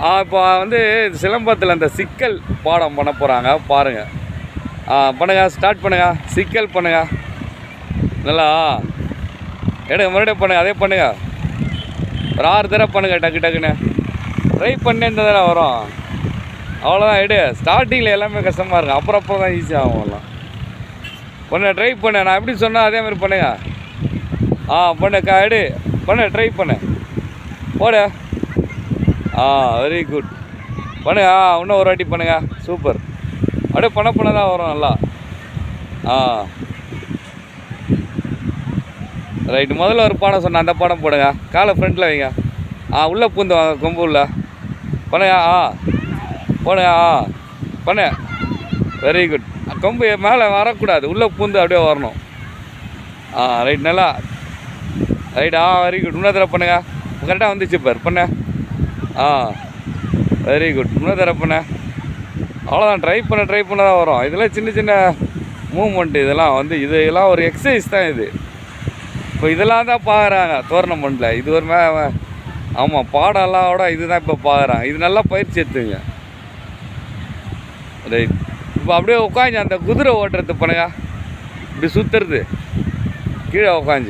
இப்போ வந்து சிலம்பத்தில் அந்த சிக்கல் பாடம் பண்ண போகிறாங்க பாருங்கள் ஆ பண்ணுங்க ஸ்டார்ட் பண்ணுங்க. சிக்கல் பண்ணுங்க. நல்லா. எடுங்க மறுபடியும் பண்ணுங்க அதே பண்ணுங்க. ஒரு ஆறு தடவை பண்ணுங்க டக்கு டக்குன்னு. ட்ரை பண்ணி இந்த தடவை வரும். அவ்வளோதான் எடு. ஸ்டார்டிங்கில் எல்லாமே கஷ்டமாக இருக்கும். அப்புறம் அப்புறம் தான் ஈஸியாக ஆகும் எல்லாம். பண்ண ட்ரை பண்ணு. நான் எப்படி சொன்னால் அதே மாதிரி பண்ணுங்க. ஆ பண்ணுக்கா எடு. பண்ணு ட்ரை பண்ணு. போடு. ஆ வெரி குட் பண்ணுங்க ஆ இன்னும் ஒரு வாட்டி பண்ணுங்க. சூப்பர் அப்படியே பண்ண பண்ண தான் வரும் நல்லா. ஆ. ரைட்டு முதல்ல ஒரு பாடம் சொன்னேன் அந்த பாடம் போடுங்க. காலை ஃப்ரண்ட்டில் வைங்க. ஆ உள்ளே பூந்து வாங்க கொம்பு உள்ள. பண்ணுங்க ஆ. போடுங்க ஆ. பண்ணு வெரி குட் கொம்பு மேலே வரக்கூடாது. உள்ளே பூந்து அப்படியே வரணும். ஆ ரைட் நல்லா. ரைட் ஆ வெரி குட் இன்னொரு தடவை பண்ணுங்க. கரெக்டாக வந்துச்சு பார். பண்ணு. ஆ வெரி குட் இன்னும் திறப்புண்ணே அவ்வளோதான் ட்ரை பண்ண ட்ரை பண்ண தான் வரும். இதெல்லாம் சின்ன சின்ன மூமெண்ட் இதெல்லாம் வந்து இதெல்லாம் ஒரு எக்ஸசைஸ் தான் இது. இப்போ இதெல்லாம் தான் பார்க்குறாங்க டோர்னமெண்ட்டில் இது ஒரு ஆமாம் பாடம்லாம் விட இதுதான் இப்போ பார்க்குறாங்க இது நல்லா பயிற்சி எடுத்துங்க. ரைட் இப்போ அப்படியே உட்காந்து அந்த குதிரை ஓட்டுறது பண்ணுங்க. இப்படி சுற்றுறது கீழே உட்காந்து